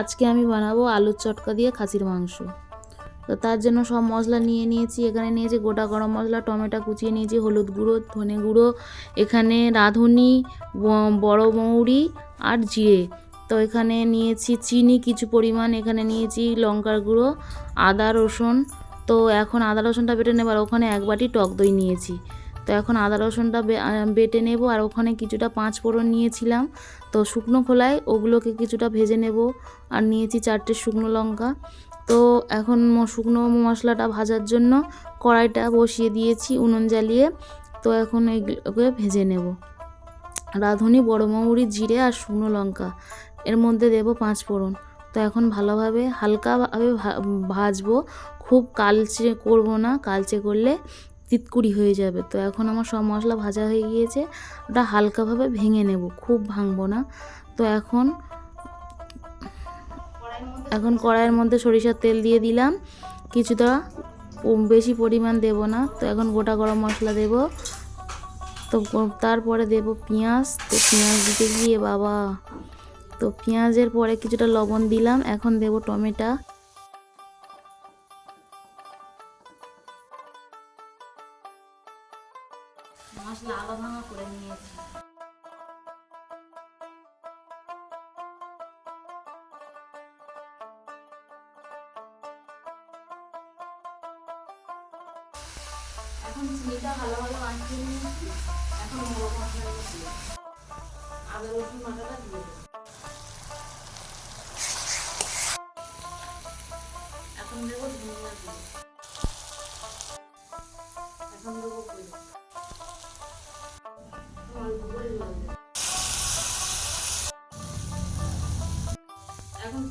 আজকে আমি বানাবো আলুর চটকা দিয়ে খাসির মাংস। তো তার জন্য সব মশলা নিয়ে নিয়েছি, এখানে নিয়েছি গোটা গরম মশলা, টমেটো কুচিয়ে নিয়েছি, হলুদ গুঁড়ো, ধনে গুঁড়ো, এখানে রাঁধুনি বড় মৌরি আর জিরে। তো এখানে নিয়েছি চিনি কিছু পরিমাণ, এখানে নিয়েছি লঙ্কার গুঁড়ো, আদা রসুন। তো এখন আদা রসুনটা বেটে নেবার, ওখানে এক বাটি টক দই নিয়েছি। তো এখন আদা রসুনটা বেটে নেব আর ওখানে কিছুটা পাঁচ ফোড়ন নিয়েছিলাম। তো শুকনো খোলায় ওগুলোকে কিছুটা ভেজে নেব আর নিয়েছি চারটে শুকনো লঙ্কা। তো এখন শুকনো মশলাটা ভাজার জন্য কড়াইটা বসিয়ে দিয়েছি উনুন জ্বালিয়ে। তো এখন এগুলোকে ভেজে নেব। রাঁধুনি, বড় মৌরি, জিরে আর শুকনো লঙ্কা। এর মধ্যে দেব পাঁচ ফোড়ন। তো এখন ভালোভাবে হালকাভাবে ভাজবো। খুব কালচে করব না, কালচে করলে তিতকুড়ি হয়ে যাবে। তো এখন আমার সব মশলা ভাজা হয়ে গিয়েছে। ওটা হালকাভাবে ভেঙে নেব, খুব ভাঙবো না। তো এখন এখন কড়াইয়ের মধ্যে সরিষার তেল দিয়ে দিলাম। কিছুটা বেশি পরিমাণ দেব না। তো এখন গোটা গরম মশলা দেব। তো তারপরে দেব পেঁয়াজ। তো পেঁয়াজ দিতে গিয়ে বাবা, তো পেঁয়াজের পরে কিছুটা লবণ দিলাম। এখন দেব টমেটো। মশলা আলাদা ভাঙা করে নিয়েছি। এখন চিনিটা ভালো ভালো মাখিয়ে নিয়েছি। এখন মোড়ক মশলাটা দিয়ে। আদা রসুন বাটাটা দিয়ে দেবো এখন দেবো ধনিয়া গুঁড়ো। এখন দেবো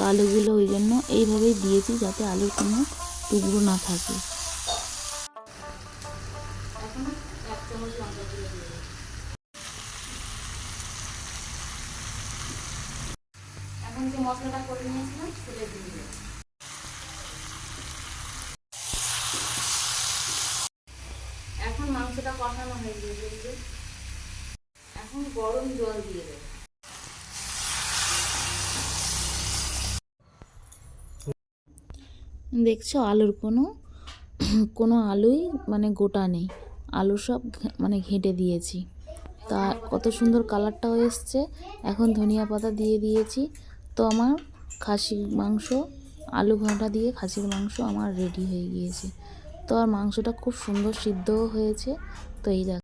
তো আলুগুলো ওই জন্য এইভাবেই দিয়েছি যাতে আলুর কোনো টুকরো না থাকে। মশলাটা করে এখন মাংসটা কষানো হয়ে গিয়েছে এখন গরম জল দিয়ে দেবো। দেখছ আলুর কোনো কোনো আলুই মানে গোটা নেই। আলু সব মানে ঘেঁটে দিয়েছি। তা কত সুন্দর কালারটাও এসছে। এখন ধনিয়া পাতা দিয়ে দিয়েছি। তো আমার খাসির মাংস, আলু ঘাঁটা দিয়ে খাসির মাংস আমার রেডি হয়ে গিয়েছে। তো আর মাংসটা খুব সুন্দর সিদ্ধও হয়েছে। তো এই দেখ